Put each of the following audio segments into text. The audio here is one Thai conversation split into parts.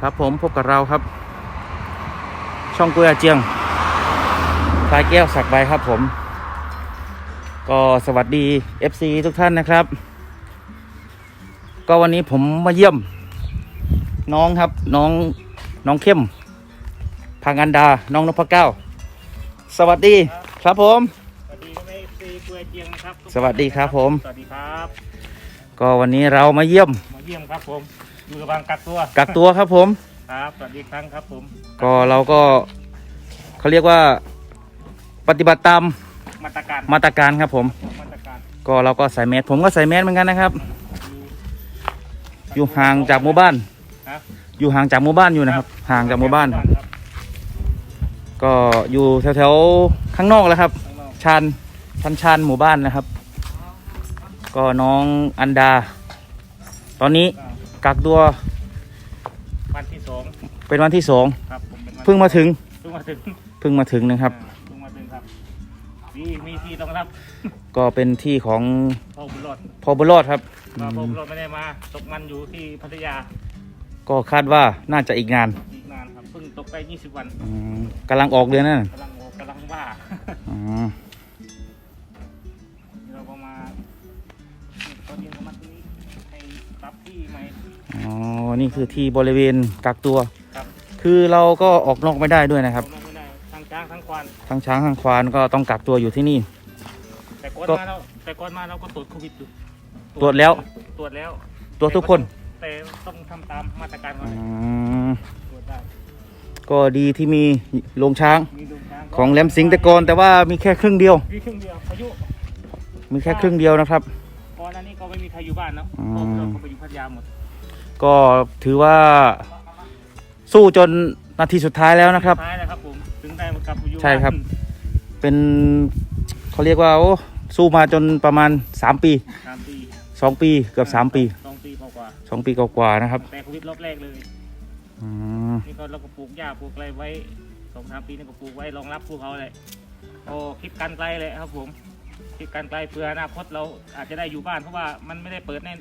ครับผมพบกับเราครับ ช่องกุยอาเจียงพลายแก้วสักใบครับผม ก็สวัสดี FC ทุกท่านนะครับ ก็วันนี้ผมมาเยี่ยม น้องครับน้องน้องเข้มพังอันดา น้องนพเก้า สวัสดีครับผม สวัสดีครับเอฟซีกล้วยเจียงนะครับทุกสวัสดีครับผม สวัสดีครับ ก็วันนี้เรามาเยี่ยม มาเยี่ยมครับผม อยู่ระหว่างกักตัวกักตัวครับผม ครับสวัสดีครั้งครับผมก็เราก็เขาเรียกว่าปฏิบัติตามมาตรการมาตรการครับผม มาตรการก็เราก็ใส่แมสผมก็ใส่แมสเหมือนกันนะครับ อยู่ห่างจากหมู่บ้านครับอยู่ห่างจากหมู่บ้านอยู่นะครับ ห่างจากหมู่บ้าน ครับก็อยู่แถวๆข้างนอกแล้วครับ ข้างนอกชานชันชานหมู่บ้านนะครับ ก็น้องอันดา ตอนนี้ก็ กักตัววันที่สองเป็นวันที่สองครับผมเป็นวันเพิ่งมาถึงเพิ่งมาถึงเพิ่งมาถึงนะครับ อ่าเพิ่งมาถึงครับมีมีที่ต้องรับก็เป็นที่ของพ่อบุญรอดพอบุญรอดครับมาพ่ออืมบุญรอดไม่ได้มา ตกมันอยู่ที่พัทยาก็คาดว่าน่าจะอีกนานอีกนานครับเพิ่งตกไป 20 วันอืมกำลังออกเดือนนั่นน่ะกำลังโอกำลังว่าอ๋อ อ๋อ นี่คือที่บริเวณกักตัว ครับคือเราก็ออกนอกไม่ได้ด้วยนะครับลงไม่ได้ทั้งช้างทั้งควานทั้งช้างทั้งควานก็ต้องกักตัวอยู่ที่นี่ แต่ก่อนก็มาเราแต่ก่อนมาเราก็ตรวจโควิดอยู่ตรวจแล้ว ตรวจแล้วตัวทุกคนแต่ต้องทำตามมาตรการก่ออืนมตรวจได้ก็ดีที่มีโรงช้างมีดูช้างของแหลมสิงห์แต่ก่อนแต่ว่ามีแค่ครึ่งเดียว มีครึ่งเดียวพายุมีแค่ครึ่งเดียวนะครับ ก่อนหน้านี้ก็ไม่มีใครอยู่บ้านเนาะอืมเพราะเราก็ไปอยู่พัทยาหมด ก็ถือว่าสู้จนนาทีสุดท้ายแล้วนะครับ ท้ายแล้วครับผมถึงได้มากลับมาอยู่ใช่ครับ เป็นเขาเรียกว่าโอ้สู้มาจนประมาณ 3 ปี สามปี2 ปีเกือบ 3 ปี สองปีกว่า2 ปีกว่าๆนะครับๆแต่โควิดรอบแรกเลย อืมนี่ก็เราก็ปลูกหญ้าปลูกอะไรไว้สองสามปีนี่ก็ปลูกไว้รองรับพวกเขาเลยโอ้คิดการไกลเลยครับผมคิดการไกลเพื่ออนาคตเราอาจจะได้อยู่บ้านเพราะว่ามันไม่ได้เปิดแน่เ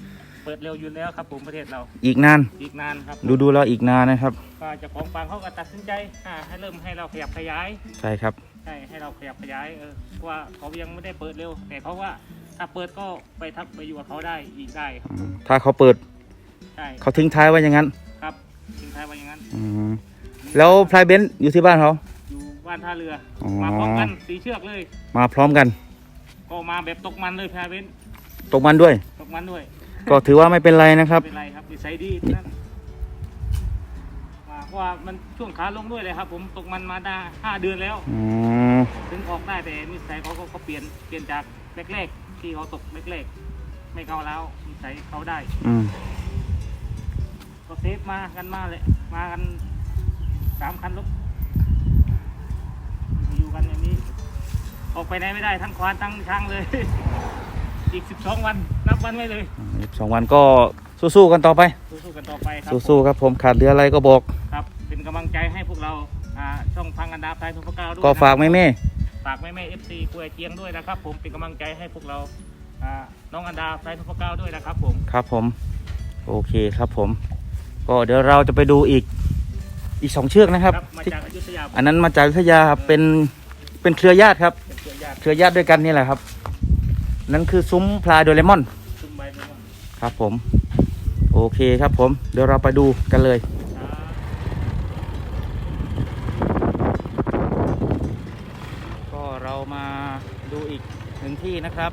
ปิดเร็วอยู่แล้วครับผมประเทศเราอีกนาน อีกนานครับดูดูๆแล้วอีกนานนะครับ ก็เจะของฟางเขาก็ตัดสินใจอ่าให้เริ่มให้เราขยับขยายใช่ครับ ใช่ให้เราขยับขยายเออเพราะว่าเขายังไม่ได้เปิดเร็ว แต่เขาว่าถ้าเปิดก็ไปทักไปอยู่กับเขาได้อีกได้ครับอืมถ้าเขาเปิดใช่เขาทิ้งท้ายไว้อย่างนั้นครับทิ้งท้ายไว้อย่างนั้น อืมแล้วพลายเบนซ์อยู่ที่บ้านเขา อยู่บ้านท่าเรืออ๋อมาพร้อมกันสีเชือกเลย มาพร้อมกันก็มาแบบตกมันเลยพาเวนตกมันด้วย ตกมันด้วย ก็ถือว่าไม่เป็นไรนะครับไม่เป็นไรครับนิสัยดีนั่นมาเพราะว่ามันช่วงขาลงด้วยเลยครับ ผมตกมันมาได้ห้าเดือนแล้ว อืม ถึงออกได้แต่นิสัยเขาก็เขาเปลี่ยนเปลี่ยนจากแรกๆที่เขาตกแรกๆไม่เข้าแล้วนิสัยเขาได้ อืม ก็เซฟมากันมาเลยมากันสามคันรถมาอยู่กันอย่างนี้ ออกไปไหนไม่ได้ทั้งควานทั้งช้างเลย อีกสิบสองวันนับวันไว้เลยสองวันก็สู้ๆกันต่อไป สู้ๆกันต่อไปครับสู้ๆครับผมขาดเหลืออะไรก็บอกครับเป็นกำลังใจให้พวกเราอ่าช่องพังอันดาไทยทุกก้าวด้วยก็ฝากนะแม่แม่ฝากแม่แม่เอฟซีกล้วยเจียงด้วยนะครับ ผมเป็นกำลังใจให้พวกเราอ่าน้องอันดาไทยทุกก้าวด้วยนะครับ ผมครับผม โอเคครับผม ก็เดี๋ยวเราจะไปดูอีกอีกสองเชือกนะครับ มาที่จากอยุธยาอันนั้นมาจากอยุธยาครับเป็นเป็นเครือญาติครับเป็นเครือญาติเครือญาติด้วยกันนี่แหละครับ นั่นคือซุ้มพลายโดเรมอน ซุ่มใบเมอนครับผม โอเคครับผม เดี๋ยวเราไปดูกันเลย ก็เรามาดูอีกหนึ่งที่นะครับ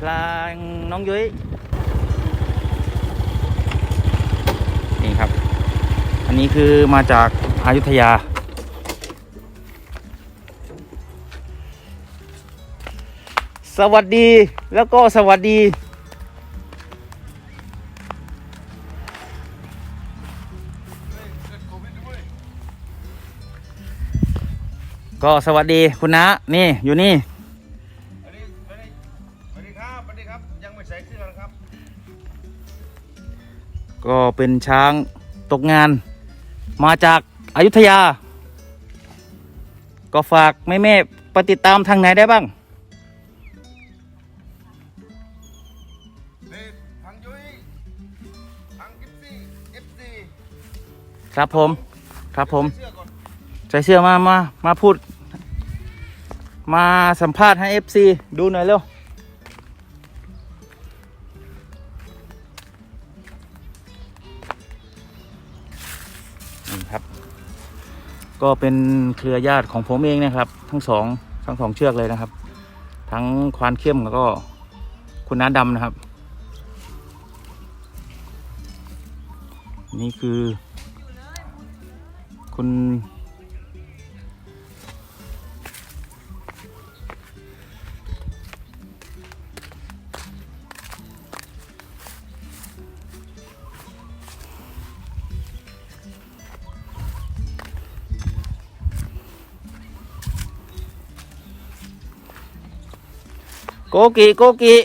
พลางน้องยุ้ยนี่ครับ อันนี้คือมาจากอายุทยา สวัสดีแล้วก็สวัสดี ก็สวัสดีคุณนะนี่อยู่นี่ สวัสดีสวัสดีสวัสดีครับสวัสดีครับ ยังไม่ใส่เสื้อนะครับ ก็เป็นช้างตกงาน มาจากอายุทยา ก็ฝากแม่แม่ๆไปติดตามทางไหนได้บ้าง ครับผม ครับผมใส่เสื้อมามามาพูด มาสัมภาษณ์ให้ FC ดูหน่อยเร็วนี่ครับ ก็เป็นเครือญาติของผมเองนะครับ ทั้งสองทั้งสองเชือกเลยนะครับ ทั้งควานเข้มแล้วก็คุณน้าดำนะครับ นี่คือ คุณโกกิโกกิ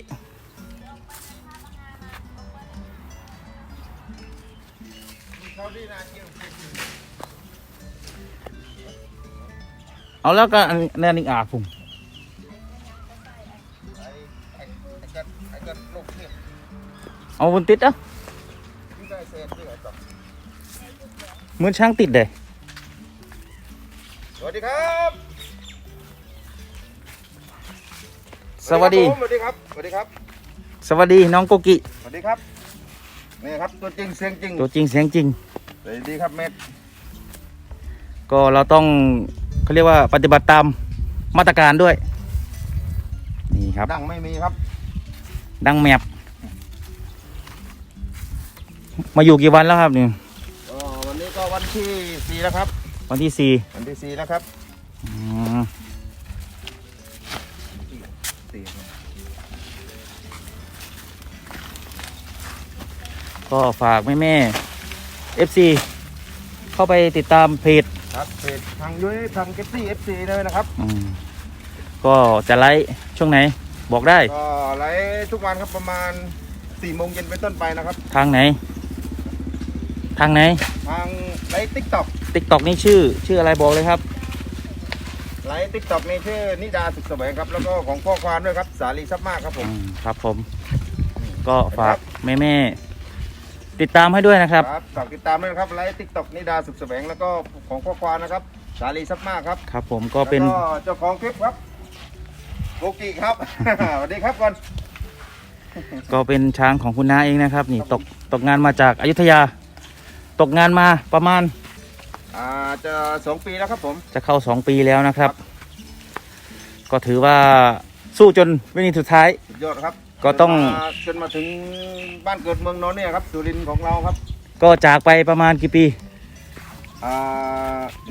เขาดีนาเจียงเอาแล้วก็อันนั่นอีกอะผมไอ้ไอ้ไอ้กันไอ้กันโลกเนี่ยเอาบนติดอะที่ได้เศษที่ไหนต่อเหมือนช้างติดเลยสวัสดีครับ สวัสดีครับผมสวัสดีครับ สวัสดีครับ สวัสดีน้องโกกิ สวัสดีครับ นี่ครับตัวจริงเสียงจริง ตัวจริงเสียงจริง สวัสดีครับเม็ด ก็เราต้อง เขาเรียกว่าปฏิบัติตามมาตรการด้วย นี่ครับ ดังไม่มีครับ ดังแมปมาอยู่กี่วันแล้วครับนี่ก็วันนี้ก็วันที่สี่แล้วครับ วันที่สี่วันที่สี่แล้วครับอืมสี่ครับก็ฝากแม่แม่เอฟซีเข้าไปติดตามเพจ ครับเพจทางยุ้ยทางเก็ตตี้เอฟซีเลยนะครับ อืมก็จะไลฟ์ช่วงไหน บอกได้ ก็ไลฟ์ทุกวันครับประมาณ4โมงเย็นเป็นต้นไปนะครับ ทางไหน ทางไหน ทางไลฟ์ติ๊กต็อกติ๊กต็อกนี่ชื่อ ชื่ออะไรบอกเลยครับ ไลฟ์ติ๊กต็อกนี่ชื่อนิดาสุขแสวงครับ แล้วก็ของพ่อควานด้วยครับ สาลีซับมากครับผมอืมครับผม ก็ฝากแม่แม่ๆ ติดตามให้ด้วยนะครับฝากติดตามด้วยนะครับไลฟ์ติ๊กต็อกนิดาสุขแสวงแล้วก็ของพ่อควานนะครับสาลีซับมากครับครับ ผมก็เป็นแล้วก็เจ้าของคลิปครับโกกิครับ สวัสดีครับก่อน ก็เป็นช้างของคุณน้าเองนะครับ นี่ตกตกงานมาจากอายุทยา ตกงานมาประมาณอ่าจะสองปีแล้วครับผมจะเข้าสองปีแล้วนะครับ ก็ถือว่าสู้จนวินาทีสุดท้าย สุดยอดครับ ก็ต้องจนมาจนมาถึงบ้านเกิดเมืองนนท์เนี่ยครับสุรินทร์ของเราครับก็จากไปประมาณกี่ปี อ่า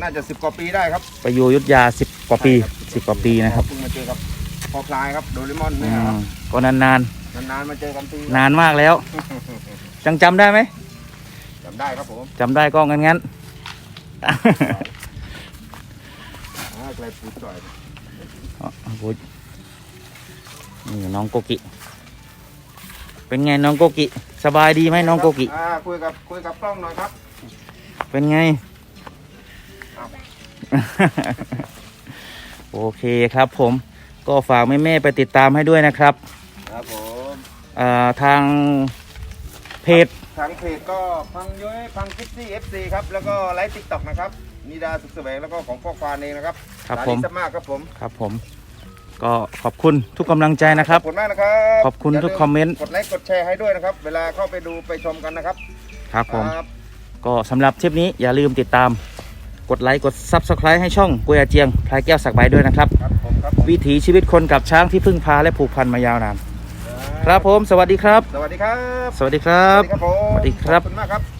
น่าจะสิบกว่าปีได้ครับไปอยู่อยุทธยาสิบกว่าปีสิบกว่าปีนะครับเพิ่งมาเจอกับพอคลายครับโดเรมอนอืเนี่ยครัมบก็นานนานๆมาเจอกันที ๆ นานมากแล้วจังจำได้ไหมจำได้ครับผมจำได้ก็งั้นงั้นอ่าไกลปูดจ่อยอ๋อโอ้ยนี่น้องโกกิ เป็นไงน้องโกกิ สบายดีไหมน้องโกกิ อ่าคุยกับคุยกับกล้องหน่อยครับ เป็นไงครับโอเคครับผมก็ฝากแม่ๆไปติดตามให้ด้วยนะครับครับผมอ่าทางเพจทางเพจก็พังย้อยพังคิปซี่เอฟซีครับ แล้วก็ไลฟ์ติ๊กต็อกนะครับนิดาสุขแสวงแล้วก็ของพ่อควานเองนะครับครับสาผมลีซับมากครับผมครับผม ก็ขอบคุณทุกกำลังใจนะครับ ขอบคุณมากนะครับขอบคุณย่าลืทุกคอมเมนต์ กดไลค์กดแชร์ให้ด้วยนะครับ เวลาเข้าไปดูไปชมกันนะครับครับผม ครับก็สำหรับทริปนี้อย่าลืมติดตาม กดไลค์กด Subscribe ให้ช่องกุยอาเจียงพลายแก้วสักใบด้วยนะครับ ครับผมครับผมวิถีชีวิตคนกับช้างที่พึ่งพาและผูกพันมายาวนาน ครับผม สวัสดีครับ สวัสดีครับสวัสดีครับสวัสดีครับผมสวัสดีครับ ขอบคุณมากครับ